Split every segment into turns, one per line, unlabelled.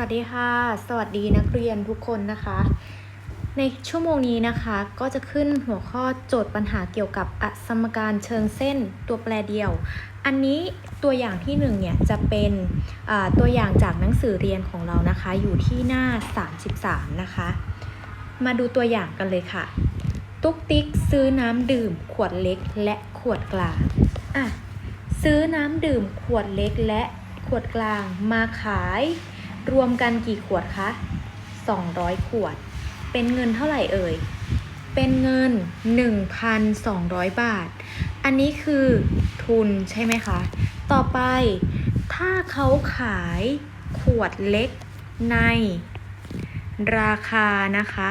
วัสดีค่ะ สวัสดีนักเรียนทุกคนนะคะ ในชั่วโมงนี้นะคะก็จะขึ้นหัวข้อโจทย์ปัญหาเกี่ยวกับอสมการเชิงเส้นตัวแปรเดียว อันนี้ตัวอย่างที่หนึ่งเนี่ยจะเป็นตัวอย่างจากหนังสือเรียนของเรานะคะ อยู่ที่หน้า 33 นะคะ มาดูตัวอย่างกันเลยค่ะ ตุ๊กติ๊กซื้อน้ำดื่มขวดเล็กและขวดกลางอะซื้อน้ำดื่มขวดเล็กและขวดกลางมาขาย รวมกันกี่ขวดคะ200 ขวด เป็นเงินเท่าไหร่เอ่ย เป็นเงิน 1,200 บาท อันนี้คือทุนใช่ไหมคะ ต่อไป ถ้าเขาขายขวดเล็กในราคานะคะ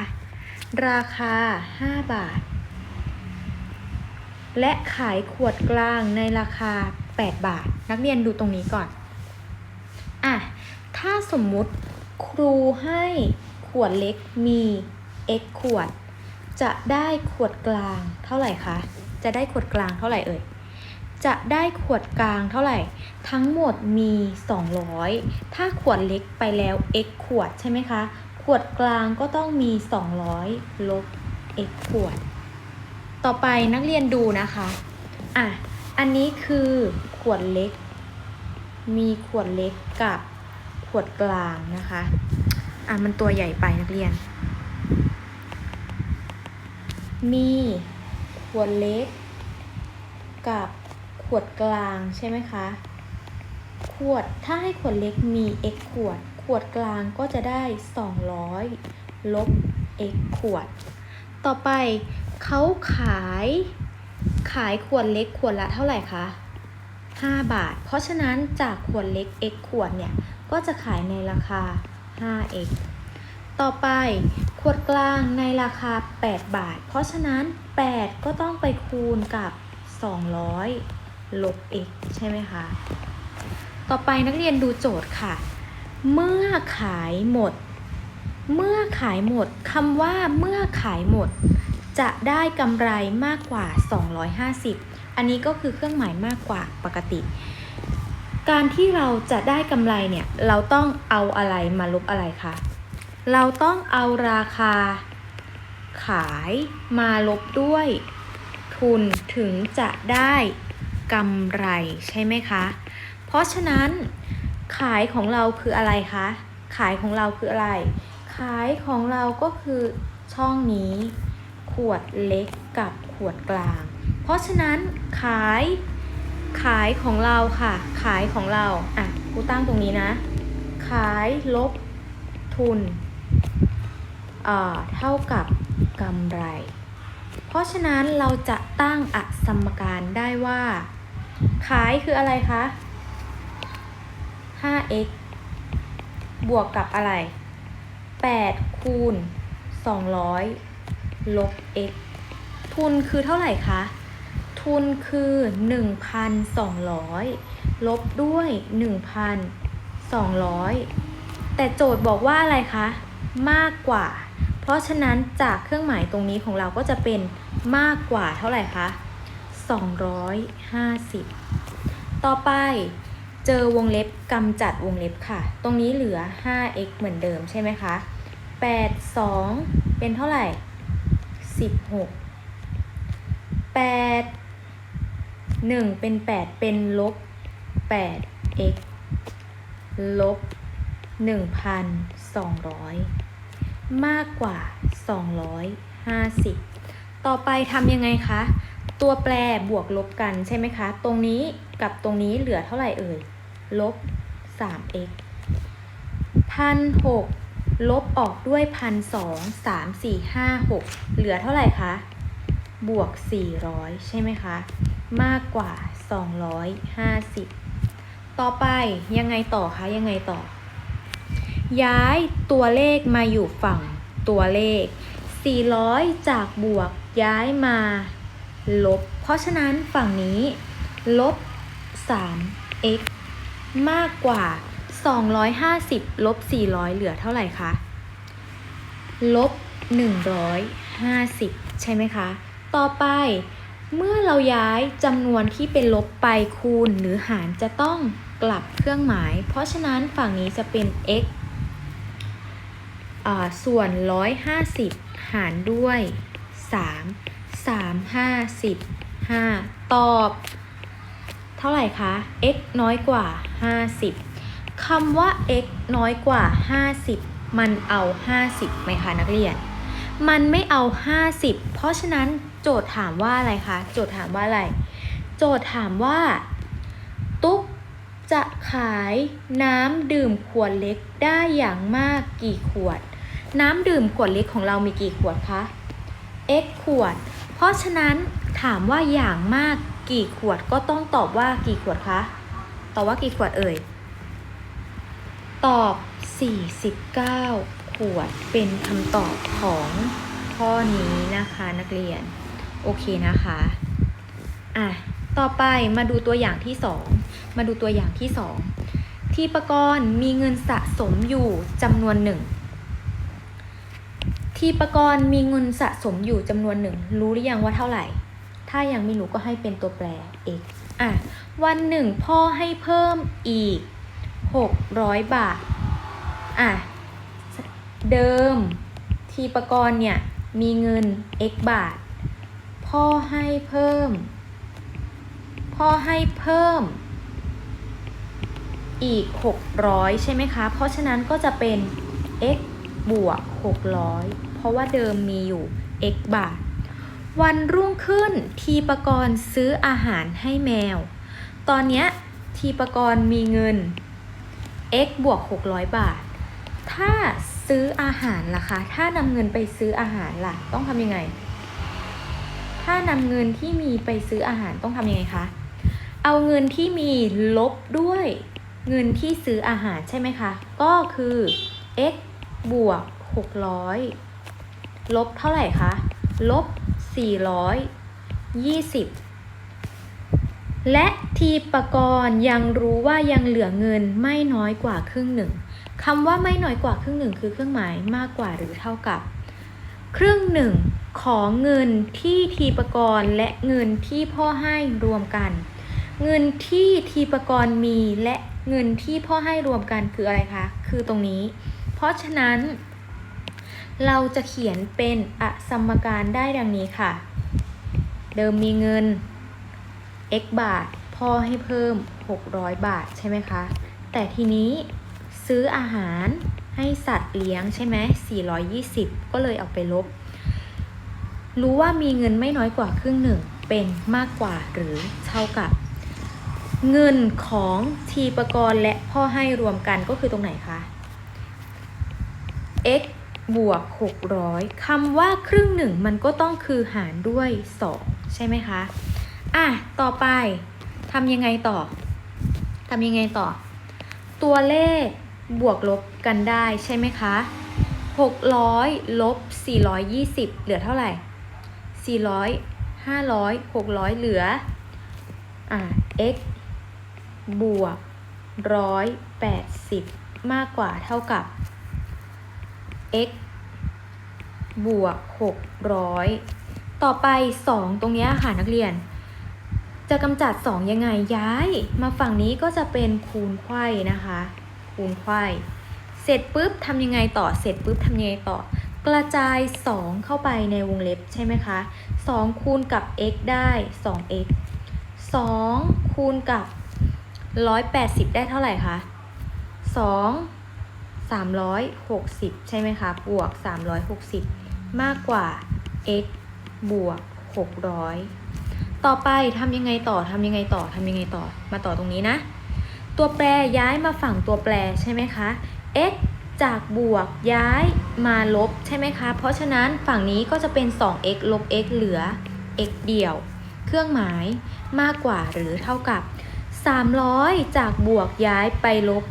ราคา 5 บาท และขายขวดกลางในราคา 8 บาท นักเรียนดูตรงนี้ก่อน อะ ถ้าสมมุติครูให้ขวดเล็กมี x ขวด จะได้ขวดกลางเท่าไหร่คะ จะได้ขวดกลางเท่าไหร่เอ่ย จะได้ขวดกลางเท่าไหร่ ทั้งหมดมี 200 ถ้าขวดเล็กไปแล้ว x ขวดใช่ไหมคะ ขวดกลางก็ต้องมี 200 ลบ x ขวด ต่อไปนักเรียนดูนะคะ อะ อันนี้คือขวดเล็ก มีขวดเล็กกับ วดกลางนะคะ อะมันตัวใหญ่ไปนักเรียน มีขวดเล็ก กับขวดกลางใช่ไหมคะ ขวดถ้าให้ขวดเล็กมี x ขวด ขวดกลางก็จะได้ 200 ลบ x ขวด ต่อไปเขาขายขายขวดเล็กขวดละเท่าไหร่คะ 5 บาท เพราะฉะนั้นจากขวดเล็ก x ขวดเนี่ย ก็จะขายในราคา 5x ต่อไปขวดกลางในราคา 8 บาท เพราะฉะนั้น 8 ก็ต้องไปคูณกับ 200 ลบ x ใช่ไหมคะ ต่อไปนักเรียนดูโจทย์ค่ะ เมื่อขายหมด เมื่อขายหมดคำว่าเมื่อขายหมด จะได้กำไรมากกว่า 250 อันนี้ก็คือเครื่องหมายมากกว่าปกติ การที่เราจะได้กำไรเนี่ย เราต้องเอาอะไรมาลบอะไรคะเราต้องเอาราคาขายมาลบด้วยทุนถึงจะได้กำไรใช่ไหมคะ เพราะฉะนั้น ขายของเราคืออะไรคะ ขายของเราคืออะไร ขายของเราก็คือช่องนี้ ขวดเล็กกับขวดกลาง เพราะฉะนั้นขาย ขายของเราค่ะ ขายของเรา อะ กูตั้งตรงนี้นะ ขายลบทุน เอ่อ เท่ากับกำไร เพราะฉะนั้นเราจะตั้งอสมการได้ว่า ขายคืออะไรคะ 5x บวกกับอะไร 8 คูณ 200 ลบ x ทุนคือเท่าไหร่คะ ทุนคือ 1,200 ลบด้วย 1,200 แต่โจทย์บอกว่าอะไรคะ มากกว่า เพราะฉะนั้นจากเครื่องหมายตรงนี้ของเราก็จะเป็นมากกว่าเท่าไหร่คะ 250 ต่อไปเจอวงเล็บกำจัดวงเล็บค่ะ ตรงนี้เหลือ 5x เหมือนเดิมใช่ไหมคะ 8 2 เป็นเท่าไหร่ 16 8 1 เป็น 8 เป็นลบ 8x ลบ 1,200 มากกว่า 250 ต่อไปทำยังไงคะ ตัวแปรบวกลบกันใช่ไหมคะ ตรงนี้กับตรงนี้เหลือเท่าไหร่เอ่ย ลบ 3x พันหกลบออกด้วยพันสองสามสี่ห้าหกเหลือเท่าไหร่คะ บวก 400 ใช่ไหมคะ มากกว่า 250 ต่อไปยังไงต่อคะ ยังไงต่อ ย้ายตัวเลขมาอยู่ฝั่งตัวเลข 400 จากบวกย้ายมาลบ เพราะฉะนั้นฝั่งนี้ ลบ 3x มากกว่า 250 ลบ 400 เหลือเท่าไหร่คะ ลบ 150 ใช่ไหมคะ ต่อไป เมื่อเราย้ายจำนวนที่เป็นลบไปคูณหรือหารจะต้องกลับเครื่องหมาย เพราะฉะนั้นฝั่งนี้จะเป็น x อ่าส่วน 150 หารด้วย 3 3 5 10 5 ตอบ เท่าไหร่คะ x น้อยกว่า 50 คำว่า x น้อยกว่า 50 มันเอา 50ไหมคะนักเรียน มันไม่เอา 50 เพราะฉะนั้นโจทย์ถามว่าอะไรคะ โจทย์ถามว่าอะไร โจทย์ถามว่า ตุ๊กจะขายน้ำดื่มขวดเล็กได้อย่างมากกี่ขวด น้ำดื่มขวดเล็กของเรามีกี่ขวดคะ x ขวด เพราะฉะนั้นถามว่าอย่างมากกี่ขวดก็ต้องตอบว่ากี่ขวดคะ ตอบว่ากี่ขวดเอ่ย ตอบ 49 ขวดเป็นคำตอบของข้อนี้นะคะนักเรียน โอเคนะคะอะต่อไปมาดูตัวอย่างที่ 2 มาดูตัวอย่างที่ 2 ที่ประกรณ์มีเงินสะสมอยู่จำนวนหนึ่งทีปกรณ์มีเงินสะสมอยู่จำนวนหนึ่ง รู้หรือยังว่าเท่าไหร่ ถ้ายังไม่รู้ก็ให้เป็นตัวแปร x อะ วันหนึ่งพ่อให้เพิ่มอีก 600 บาท อะ เดิม ทีปกรณ์เนี่ย มีเงิน x บาท พ่อให้เพิ่ม พ่อให้เพิ่ม อีก 600 ใช่ไหมคะ เพราะฉะนั้นก็จะเป็น x บวก 600 เพราะว่าเดิมมีอยู่ x บาท วันรุ่งขึ้นทีปกรณ์ซื้ออาหารให้แมว ตอนนี้ทีปกรณ์มีเงิน x บวก 600 บาท ถ้า ซื้ออาหารล่ะคะ ถ้านำเงินไปซื้ออาหารล่ะ ต้องทำยังไง ถ้านำเงินที่มีไปซื้ออาหารต้องทำยังไงคะ เอาเงินที่มีลบด้วยเงินที่ซื้ออาหารใช่ไหมคะ ก็คือ x บวก 600 ลบเท่าไหร่คะ ลบ 420 และทีปกรณ์ยังรู้ว่ายังเหลือเงินไม่น้อยกว่าครึ่งหนึ่ง คำว่าไม่น้อยกว่าครึ่งหนึ่งคือเครื่องหมายมากกว่าหรือเท่ากับ ครึ่งหนึ่งของเงินที่ทีประกรณ์และเงินที่พ่อให้รวมกัน เงินที่ทีประกรณ์มีและเงินที่พ่อให้รวมกันคืออะไรคะ คือตรงนี้ เพราะฉะนั้น เราจะเขียนเป็นอสมการได้ดังนี้ค่ะ เดิมมีเงิน x บาท พ่อให้เพิ่ม 600 บาทใช่ไหมคะ แต่ทีนี้ ซื้ออาหารให้สัตว์เลี้ยงใช่ไหม420 ก็เลยเอาไปลบ รู้ว่ามีเงินไม่น้อยกว่าครึ่งหนึ่ง เป็นมากกว่าหรือเท่ากับ เงินของทีประกรณ์และพ่อให้รวมกันก็คือตรงไหนคะ x บวก 600 คำว่าครึ่งหนึ่งมันก็ต้องคือหารด้วย 2 ใช่ไหมคะ อะ ต่อไปทำยังไงต่อทำยังไงต่อ ตัวเลข บวกลบกันได้ใช่ไหมคะ 600ลบ420 เหลือเท่าไหร่ 400 500 600 เหลืออะ x บวก180 มากกว่าเท่ากับ x บวก 600 ต่อไป 2 ตรงนี้ค่ะนักเรียน จะกำจัด 2 ยังไงย้าย มาฝั่งนี้ก็จะเป็นคูณไขว้นะคะ คูณไขว้เสร็จปุ๊บทำยังไงต่อเสร็จปุ๊บทำยังไงต่อ กระจาย 2 เข้าไปในวงเล็บใช่ไหมคะ 2 คูณกับ x ได้ 2x 2 คูณกับ 180 ได้เท่าไหร่คะ 2 360 ใช่ไหมคะ บวก 360 มากกว่า x บวก 600 ต่อไปทำยังไงต่อทำยังไงต่อทำยังไงต่อมาต่อตรงนี้นะ ตัวแปรย้ายมาฝั่งตัวแปรใช่ไหมคะ x จากบวกย้ายมาลบใช่ไหมคะ เพราะฉะนั้นฝั่งนี้ก็จะเป็น 2x ลบ x เหลือ x เดี่ยว เครื่องหมายมากกว่าหรือเท่ากับ 300 จากบวกย้ายไปลบ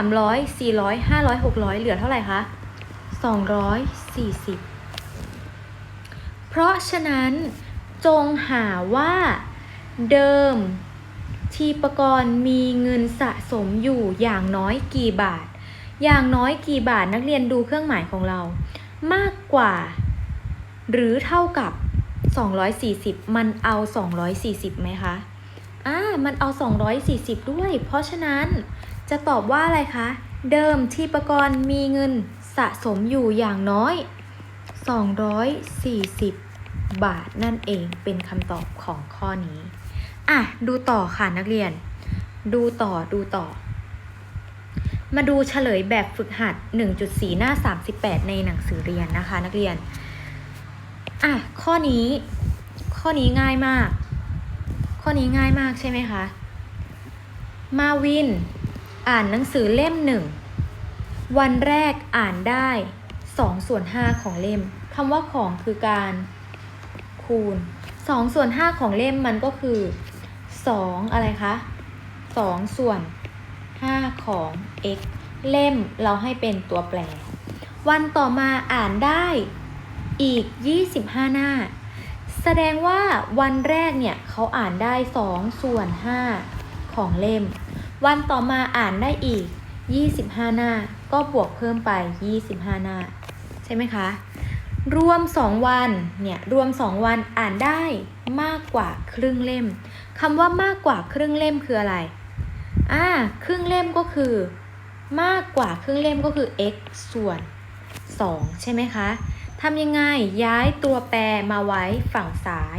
300 400 500 600 เหลือเท่าไหร่คะ 240 เพราะฉะนั้นจงหาว่าเดิม ทีปกรณ์มีเงินสะสมอยู่อย่างน้อยกี่บาท อย่างน้อยกี่บาทนักเรียนดูเครื่องหมายของเรา มากกว่า หรือเท่ากับ 240 มันเอา 240ไหมคะอ่ามันเอา 240 ด้วย เพราะฉะนั้นจะตอบว่าอะไรคะ เดิมทีปกรณ์มีเงินสะสมอยู่อย่างน้อย 240 บาทนั่นเองเป็นคำตอบของข้อนี้ อะดูต่อค่ะนักเรียน ดูต่อดูต่อ มาดูเฉลยแบบฝึกหัด 1.4 หน้า 38 ในหนังสือเรียนนะคะ นักเรียน อะข้อนี้ ข้อนี้ง่ายมาก ข้อนี้ง่ายมากใช่ไหมคะ มาวิน อ่านหนังสือเล่มหนึ่งวันแรกอ่านได้2ส่วน5ของเล่มคำว่าของคือการคูณ2ส่วน5ของเล่มมันก็คือ 2องอะไรคะ2ส่วน5ของ x เล่มเราให้เป็นตัวแปร วันต่อมาอ่านได้อีก 25 หน้า แสดงว่าวันแรกเนี่ยเขาอ่านได้ 2 ส่วน 5 ของเล่ม วันต่อมาอ่านได้อีก 25 หน้า ก็บวกเพิ่มไป 25 หน้า ใช่ไหมคะ รวม 2 วันเนี่ยรวม 2 วันอ่านได้มากกว่าครึ่งเล่ม คำว่ามากกว่าครึ่งเล่มคืออะไร อ่า ครึ่งเล่มก็คือ มากกว่าครึ่งเล่มก็คือ x ส่วน 2 ใช่ไหมคะ ทำยังไงย้ายตัวแปรมาไว้ฝั่งซ้าย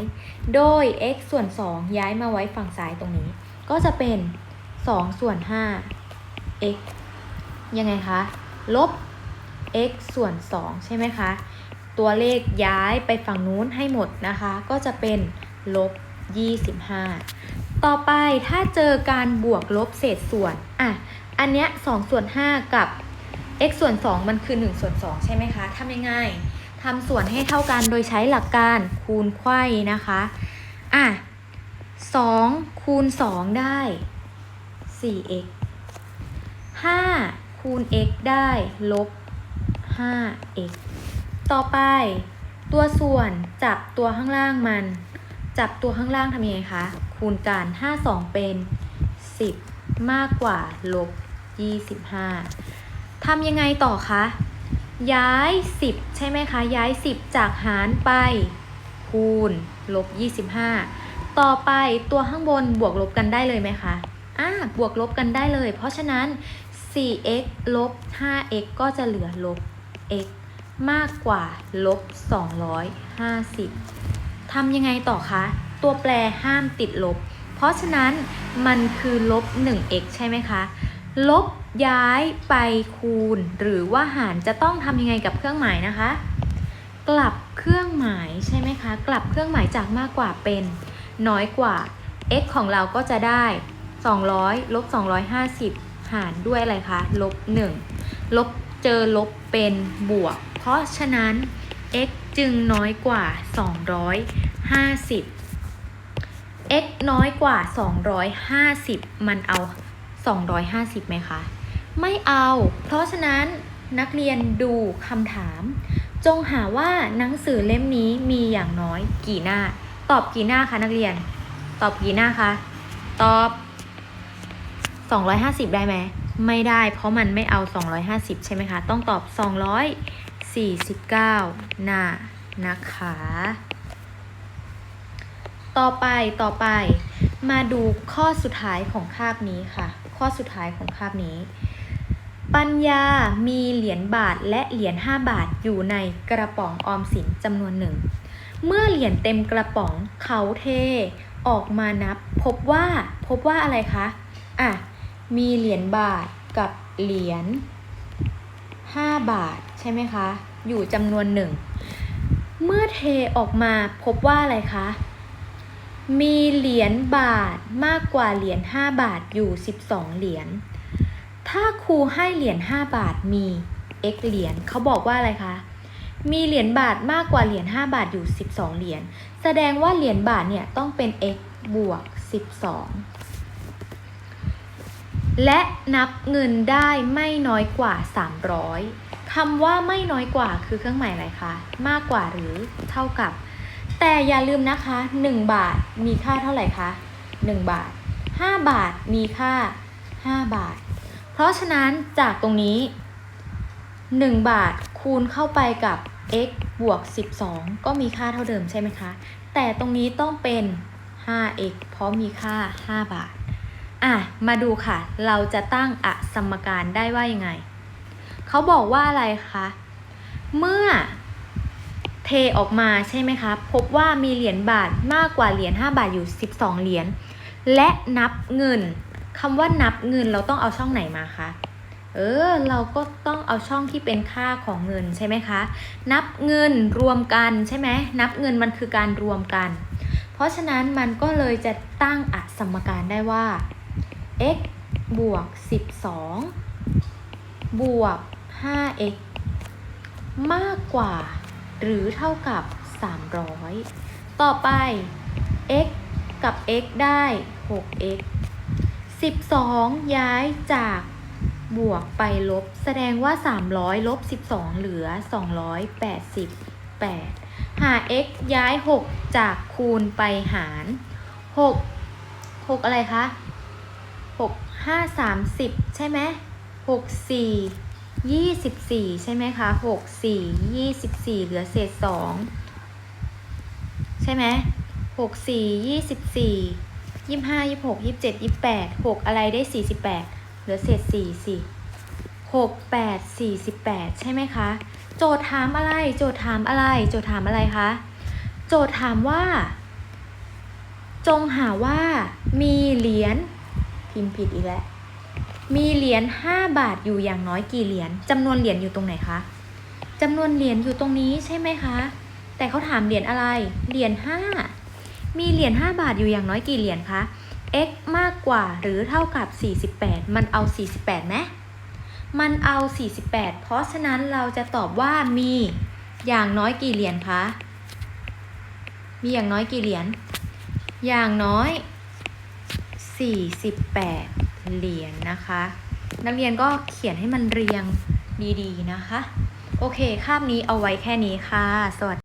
โดย x ส่วน 2 ย้ายมาไว้ฝั่งซ้ายตรงนี้ ก็จะเป็น 2 ส่วน 5 x ยังไงคะ ลบ x ส่วน 2 ใช่ไหมคะ ตัวเลขย้ายไปฝั่งนู้นให้หมดนะคะ ก็จะเป็นลบ 25 ต่อไปถ้าเจอการบวกลบเศษส่วน อะ อันเนี้ย2ส่วน 5 กับ x ส่วน 2 มันคือ 1 ส่วน 2 ใช่ไหมคะทำยังไงทำส่วนให้เท่ากันโดยใช้หลักการคูณไขว้นะคะ อะ 2 คูณ 2 ได้ 4x 5 คูณ x ได้ลบ 5x ต่อไป ตัวส่วนจับตัวข้างล่างมัน จับตัวข้างล่างทำยังไงคะ คูณกัน5 2 เป็น 10 มากกว่าลบ 25ทำยังไงต่อคะ ย้าย 10 ใช่ไหมคะ ย้าย 10 จากหารไป คูณลบ 25 ต่อไปตัวข้างบนบวกลบกันได้เลยไหมคะอ่าบวกลบกันได้เลย เพราะฉะนั้น 4x ลบ 5x ก็จะเหลือลบ x มากกว่าลบ 250 ทำยังไงต่อคะ ตัวแปรห้ามติดลบ เพราะฉะนั้นมันคือลบ 1x ใช่ไหมคะ ลบย้ายไปคูณ หรือว่าหารจะต้องทำยังไงกับเครื่องหมายนะคะ กลับเครื่องหมายใช่ไหมคะ กลับเครื่องหมายจากมากกว่าเป็น น้อยกว่า x ของเราก็จะได้ 200ลบ250 หารด้วยอะไรคะ ลบ 1 ลบเจอลบเป็นบวก เพราะฉะนั้น x จึงน้อยกว่า 250 x น้อยกว่า 250 มันเอา 250ไหมคะ ไม่เอา เพราะฉะนั้นนักเรียนดูคำถาม จงหาว่าหนังสือเล่มนี้มีอย่างน้อยกี่หน้า ตอบกี่หน้าคะนักเรียน ตอบกี่หน้าคะ ตอบ 250 ได้ไหม ไม่ได้ เพราะมันไม่เอา 250 ใช่ไหมคะ ต้องตอบ 200 49 หน้านะคะ ต่อไปต่อไป มาดูข้อสุดท้ายของคาบนี้ค่ะ ข้อสุดท้ายของคาบนี้ ปัญญามีเหรียญบาทและเหรียญ5บาทอยู่ในกระป๋องออมสินจำนวนหนึ่ง เมื่อเหรียญเต็มกระป๋องเขาเทออกมานับ พบว่าพบว่าอะไรคะอะมีเหรียญบาทกับเหรียญ5บาท ช่ไหมคะ อยู่จำนวนหนึ่ง เมื่อเทออกมาพบว่าอะไรคะ มีเหรียญบาทมากกว่าเหรียญ5บาทอยู่ 12 เหรียญ ถ้าครูให้เหรียญ5บาทมี x เหรียญเขาบอกว่าอะไรคะ มีเหรียญบาทมากกว่าเหรียญ5บาทอยู่ 12 เหรียญ แสดงว่าเหรียญบาทเนี่ยต้องเป็น x บวก 12 และนับเงินได้ไม่น้อยกว่า 300คำว่าไม่น้อยกว่าคือเครื่องหมายอะไรคะ มากกว่าหรือเท่ากับ แต่อย่าลืมนะคะ 1 บาทมีค่าเท่าไหร่คะ 1 บาท 5 บาทมีค่า 5 บาท เพราะฉะนั้นจากตรงนี้ 1 บาทคูณเข้าไปกับ x บวก 12 ก็มีค่าเท่าเดิมใช่ไหมคะ แต่ตรงนี้ต้องเป็น 5x เพราะมีค่า 5 บาท อะมาดูค่ะ เราจะตั้งอสมการได้ว่ายังไง เขาบอกว่าอะไรคะ เมื่อเทออกมาใช่ไหมคะพบว่ามีเหรียญบาทมากกว่าเหรียญ5บาทอยู่ 12 เหรียญและนับเงินคำว่านับเงินเราต้องเอาช่องไหนมาคะเออเราก็ต้องเอาช่องที่เป็นค่าของเงินใช่ไหมคะ นับเงินรวมกันใช่ไหมนับเงินมันคือการรวมกัน เพราะฉะนั้นมันก็เลยจะตั้งอสมการได้ว่า x บวก 12 บวก 5x มากกว่า หรือเท่ากับ 300 ต่อไป x กับ x ได้ 6x 12 ย้ายจากบวกไปลบ แสดงว่า 300 ลบ 12 เหลือ 288 หา x ย้าย 6 จากคูณไปหาร 6 6 อะไรคะ 6 5 30ใช่ไหม6 4 24ใช่ไหมคะ6 4 24เหลือเศษ2ใช่ไหม6 4 24 25 26 27 28 6อะไรได้48เหลือเศษ4สิ6 8 48ใช่ไหมคะ โจทย์ถามอะไร โจทย์ถามอะไร โจทย์ถามอะไรคะ โจทย์ถามว่า จงหาว่ามีเหรียญ พิมพ์ผิดอีกแล้ว มีเหรียญ5บาทอยู่อย่างน้อยกี่เหรียญจำนวนเหรียญอยู่ตรงไหนคะจำนวนเหรียญอยู่ตรงนี้ใช่ไหมคะ แต่เขาถามเหรียญอะไร เหรียญ5มีเหรียญ5บาทอยู่อย่างน้อยกี่เหรียญคะ x มากกว่าหรือเท่ากับ 48 มันเอา 48ไหมมันเอา 48 เพราะฉะนั้นเราจะตอบว่ามีอย่างน้อยกี่เหรียญคะ มีอย่างน้อยกี่เหรียญ อย่างน้อย 48 เหรียญนะคะ นักเรียนก็เขียนให้มันเรียงดีๆนะคะ โอเค คาบนี้เอาไว้แค่นี้ค่ะ สวัสดี